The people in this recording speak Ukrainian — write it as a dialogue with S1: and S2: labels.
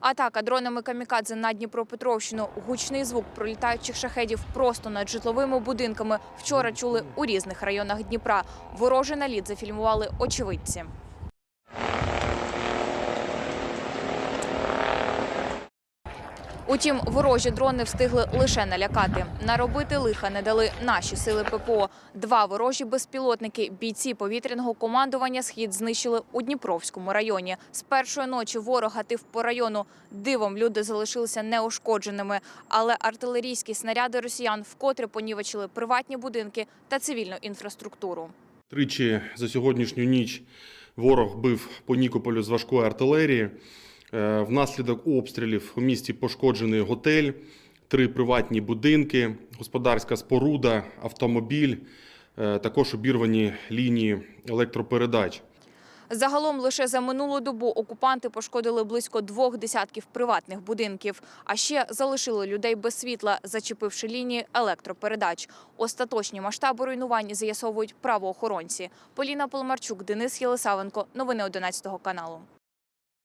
S1: Атака дронами камікадзе на Дніпропетровщину. Гучний звук пролітаючих шахедів просто над житловими будинками. Вчора чули у різних районах Дніпра. Ворожий наліт зафільмували очевидці. Утім, ворожі дрони встигли лише налякати. Наробити лиха не дали наші сили ППО. Два ворожі безпілотники бійці повітряного командування схід знищили у Дніпровському районі. З першої ночі ворог гатив по району. Дивом люди залишилися неушкодженими, але артилерійські снаряди росіян вкотре понівечили приватні будинки та цивільну інфраструктуру.
S2: Тричі за сьогоднішню ніч ворог бив по Нікополю з важкої артилерії. Е, Внаслідок обстрілів у місті пошкоджений готель, три приватні будинки, господарська споруда, автомобіль, е, також обірвані лінії електропередач.
S1: Загалом лише за минулу добу окупанти пошкодили близько двох десятків приватних будинків, а ще залишили людей без світла, зачепивши лінії електропередач. Остаточні масштаби руйнувань з'ясовують правоохоронці. Поліна Полмарчук, Денис Єлисавенко. Новини 11 каналу.